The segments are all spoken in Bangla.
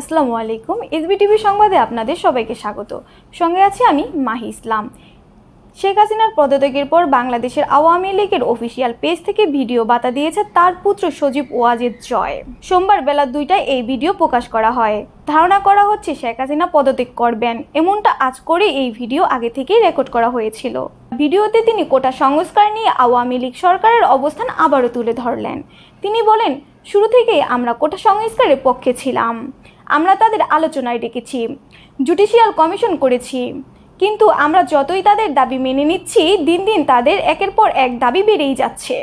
আসসালামু আলাইকুম। এসবি টিভি সংবাদে আপনাদের সবাইকে স্বাগত। সঙ্গে আছি আমি মাহি ইসলাম। শেখ হাসিনার পদত্যাগের পর বাংলাদেশের আওয়ামী লীগের অফিসিয়াল পেজ থেকে ভিডিও বাতা দিয়েছে তার পুত্র সজীব ওয়াজেদ জয়। সোমবার বেলা দুইটায় এই ভিডিও প্রকাশ করা হয়। ধারণা করা হচ্ছে শেখ হাসিনা পদত্যাগ করবেন। এমনটা আজ করে এই ভিডিও আগে থেকেই রেকর্ড করা হয়েছিল। ভিডিওতে তিনি কোটা সংস্কার নিয়ে আওয়ামী লীগ সরকারের অবস্থান আবারও তুলে ধরলেন। তিনি বলেন, শুরু থেকেই আমরা কোটা সংস্কারের পক্ষে ছিলাম। আমরা তাদের আলোচনায় ডেকেছি, জুডিশিয়াল কমিশন করেছি। কিন্তু আমরা যতই তাদের দাবি মেনে নিচ্ছি, দিন দিন তাদের একের পর এক দাবি বেড়েই যাচ্ছে।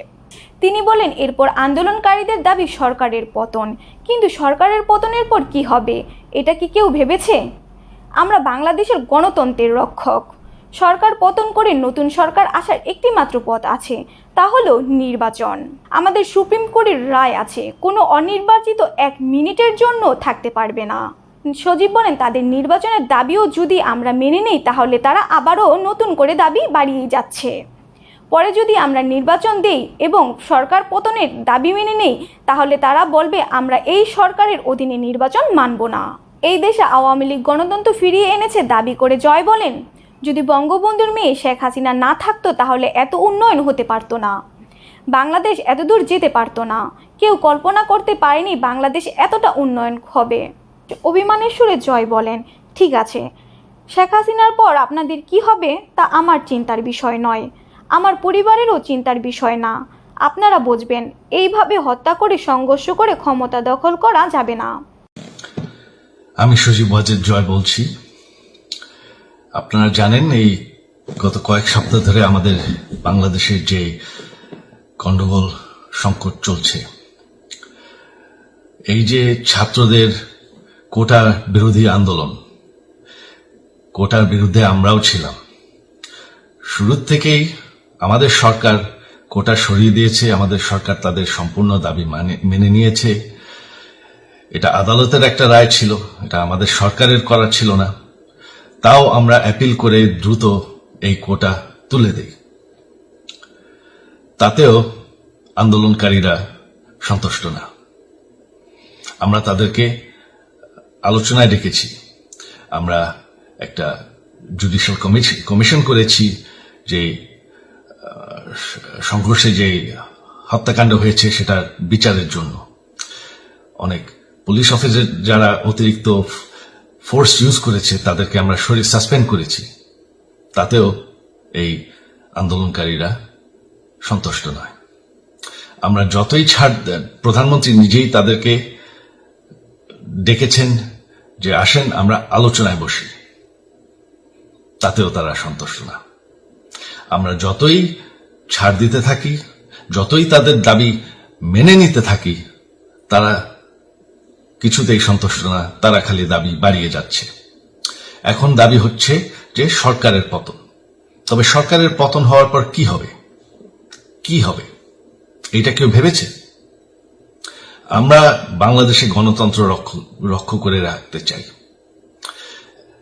তিনি বলেন, এরপর আন্দোলনকারীদের দাবি সরকারের পতন। কিন্তু সরকারের পতনের পর কি হবে? এটা কি কেউ ভেবেছে? আমরা বাংলাদেশের গণতন্ত্রের রক্ষক। সরকার পতন করে নতুন সরকার আসার একটি মাত্র পথ আছে, তা হলো নির্বাচন। আমাদের সুপ্রিম কোর্টের রায় আছে, কোনো অনির্বাচিত এক মিনিটের জন্য থাকতে পারবে না। সজীব বলেন, তাদের নির্বাচনের দাবিও যদি আমরা মেনে নেই, তাহলে তারা আবারও নতুন করে দাবি বাড়িয়ে যাচ্ছে। পরে যদি আমরা নির্বাচন দেই এবং সরকার পতনের দাবি মেনে নেই, তাহলে তারা বলবে, আমরা এই সরকারের অধীনে নির্বাচন মানব না। এই দেশে আওয়ামী লীগ গণতন্ত্র ফিরিয়ে এনেছে, দাবি করে জয় বলেন। যদি বঙ্গবন্ধুর মেয়ে শেখ হাসিনা না থাকতো, তাহলে এত উন্নয়ন হতে পারতো না। বাংলাদেশ এতদূর যেতে পারতো না। কেউ কল্পনা করতে পারেনি বাংলাদেশ এতটা উন্নয়ন হবে। অভিমানের সুরে জয় বলেন, ঠিক আছে, শেখ হাসিনার পর আপনাদের কি হবে তা আমার চিন্তার বিষয় নয়। আমার পরিবারেরও চিন্তার বিষয় না। আপনারা বুঝবেন, এইভাবে হত্যা করে, সংঘর্ষ করে ক্ষমতা দখল করা যাবে না। আমি সজীব ওয়াজেদ জয় বলছি। আপনারা জানেন, এই গত কয়েক সপ্তাহ ধরে আমাদের বাংলাদেশের যে গন্ডগোল সংকট চলছে, এই যে ছাত্রদের কোটা বিরোধী আন্দোলন, কোটার বিরুদ্ধে আমরাও ছিলাম। শুরুর থেকেই আমাদের সরকার কোটা সরিয়ে দিয়েছে, আমাদের সরকার তাদের সম্পূর্ণ দাবি মানে মেনে নিয়েছে। এটা আদালতের একটা রায় ছিল, এটা আমাদের সরকারের করা ছিল না। তাও আমরা অ্যাপিল করে দ্রুত এই কোটা তুলে দেই। তাতেও আন্দোলনকারীরা সন্তুষ্ট না। আমরা তাদেরকে আলোচনায় ডেকেছি। আমরা একটা জুডিশিয়াল কমিশন করেছি যে সংঘর্ষে যে হত্যাকাণ্ড হয়েছে সেটার বিচারের জন্য। অনেক পুলিশ অফিসার যারা অতিরিক্ত ফোর্স ইউজ করেছে, তাদেরকে আমরা শরীর সাসপেন্ড করেছি। তাতেও এই আন্দোলনকারীরা সন্তুষ্ট নয়। আমরা যতই ছাড়, প্রধানমন্ত্রী নিজেই তাদেরকে ডেকেছেন যে, আসেন, আমরা আলোচনায় বসি। তাতেও তারা সন্তুষ্ট না। আমরা যতই ছাড় দিতে থাকি, যতই তাদের দাবি মেনে নিতে থাকি, তারা কিছুতেই সন্তুষ্ট না, তারা খালি দাবি বাড়িয়ে যাচ্ছে। এখন দাবি হচ্ছে যে সরকারের পতন। তবে সরকারের পতন হওয়ার পর কি হবে? কি হবে? এটা কেউ ভেবেছে? আমরা বাংলাদেশে গণতন্ত্র রক্ষ করে রাখতে চাই।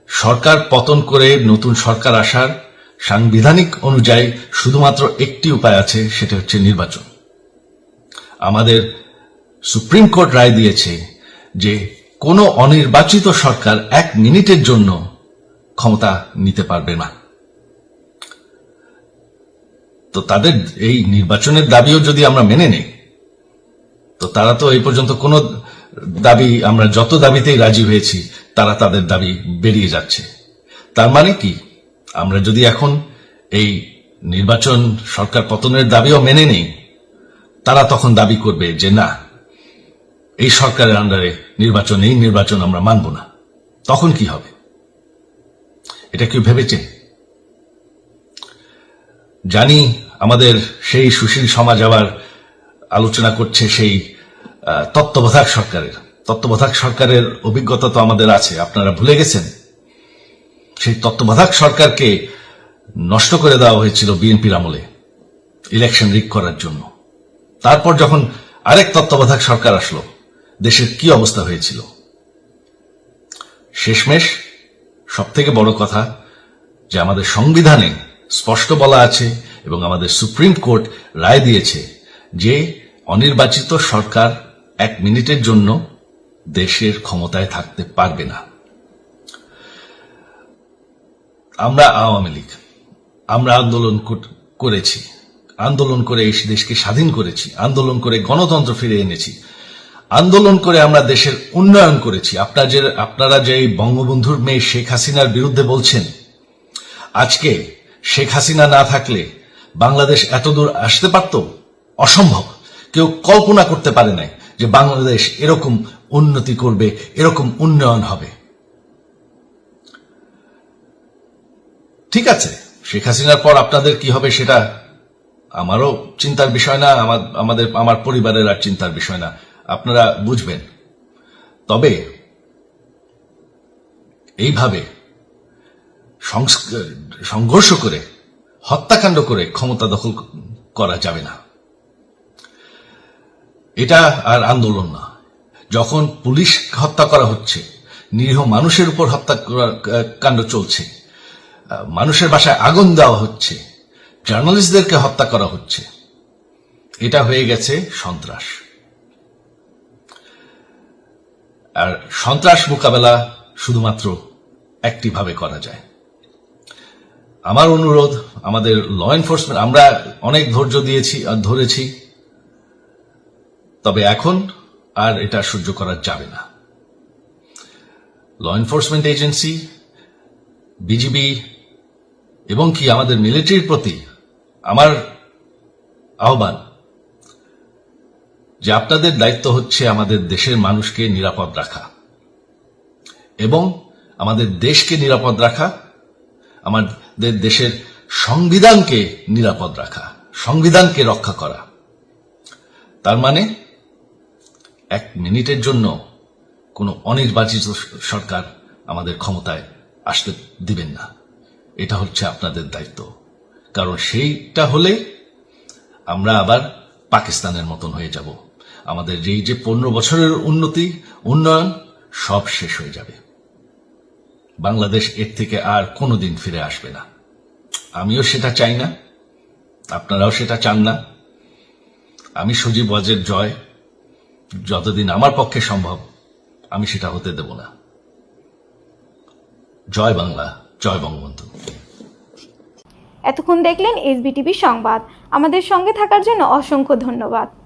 সরকার পতন করে নতুন সরকার আসার সাংবিধানিক অনুযায়ী শুধুমাত্র একটি উপায় আছে, সেটা হচ্ছে নির্বাচন। আমাদের সুপ্রিম কোর্ট রায় দিয়েছে যে কোনো অনির্বাচিত সরকার এক মিনিটের জন্য ক্ষমতা নিতে পারবে না। তো তাদের এই নির্বাচনের দাবিও যদি আমরা মেনে নেই, তো তারা তো এই পর্যন্ত কোনো দাবি, আমরা যত দাবিতেই রাজি হয়েছি, তারা তাদের দাবি বেরিয়ে যাচ্ছে। তার মানে কি? আমরা যদি এখন এই নির্বাচন সরকার পতনের দাবিও মেনে নেই, তারা তখন দাবি করবে যে না এই সরকারের আন্ডারে নির্বাচন এই নির্বাচন আমরা মানব না। তখন কি হবে? এটা কেউ ভেবেছে? জানি আমাদের সেই সুশীল সমাজ আবার আলোচনা করছে সেই তত্ত্বাবধায়ক সরকারের। তত্ত্বাবধায়ক সরকারের অভিজ্ঞতা তো আমাদের আছে, আপনারা ভুলে গেছেন। সেই তত্ত্বাবধায়ক সরকারকে নষ্ট করে দেওয়া হয়েছিল বিএনপির আমলে, ইলেকশন রিক করার জন্য। তারপর যখন আরেক তত্ত্বাবধায়ক সরকার আসলো দেশের কি অবস্থা হয়েছিল? শেষমেশ সব থেকে বড় কথা যে আমাদের সংবিধানে স্পষ্ট বলা আছে এবং আমাদের সুপ্রিম কোর্ট রায় দিয়েছে যে অনির্বাচিত সরকার এক মিনিটের জন্য দেশের ক্ষমতায় থাকতে পারবে না। আমরা আওয়ামী লীগ, আমরা আন্দোলন কর- করেছি, আন্দোলন করে এই দেশকে স্বাধীন করেছি, আন্দোলন করে গণতন্ত্র ফিরে এনেছি। আন্দোলন করে আমরা দেশের উন্নয়ন করেছি। আপনার যে, আপনারা যে বঙ্গবন্ধুর মেয়ে শেখ হাসিনার বিরুদ্ধে বলছেন, আজকে শেখ হাসিনা না থাকলে বাংলাদেশ এতদূর আসতে পারত? অসম্ভব। কেউ কল্পনা করতে পারে নাই যে বাংলাদেশ এরকম উন্নতি করবে, এরকম উন্নয়ন হবে। ঠিক আছে, শেখ হাসিনার পর আপনাদের কি হবে সেটা আমারও চিন্তার বিষয় না আমাদের, আমার পরিবারের আর চিন্তার বিষয় না। আপনারা বুঝবেন। তবে এইভাবে সংঘর্ষ করে, হত্যাকাণ্ড করে ক্ষমতা দখল করা যাবে না। এটা আর আন্দোলন না। যখন পুলিশ হত্যা করা হচ্ছে, নিরীহ মানুষের উপর হত্যা কাণ্ড চলছে, মানুষের বাসায় আগুন দেওয়া হচ্ছে, জার্নালিস্টদেরকে হত্যা করা হচ্ছে, এটা হয়ে গেছে সন্ত্রাস। আর সন্ত্রাস মোকাবেলা শুধুমাত্র একটি ভাবে করা যায়। আমার অনুরোধ, আমাদের ল এনফোর্সমেন্ট আমরা অনেক ধৈর্য দিয়েছি আর ধরেছি, তবে এখন আর এটা সহ্য করা যাবে না। ল এনফোর্সমেন্ট এজেন্সি বিজিবি এবং কি আমাদের মিলিটারির প্রতি আমার আহ্বান যে আপনাদের দায়িত্ব হচ্ছে আমাদের দেশের মানুষকে নিরাপদ রাখা। এবং আমাদের দেশকে নিরাপদ রাখা, আমাদের দেশের সংবিধানকে নিরাপদ রাখা, সংবিধানকে রক্ষা করা। তার মানে এক মিনিটের জন্য কোনো অনির্বাচিত সরকার আমাদের ক্ষমতায় আসতে দিবেন না। এটা হচ্ছে আপনাদের দায়িত্ব। কারণ সেইটা হলে আমরা আবার পাকিস্তানের মতন হয়ে যাব। আমাদের যেই যে পনেরো বছরের উন্নতি, উন্নয়ন সব শেষ হয়ে যাবে। বাংলাদেশ এর থেকে আর কোনোদিন ফিরে আসবে না। আমিও সেটা চাই না, আপনারাও সেটা চান না। আমি সজীব ওয়াজের জয়, যতদিন আমার পক্ষে সম্ভব, আমি সেটা হতে দেব না। জয় বাংলা, জয় বঙ্গবন্ধু। এতক্ষণ দেখলেন এসবিটিভি সংবাদ। আমাদের সঙ্গে থাকার জন্য অসংখ্য ধন্যবাদ।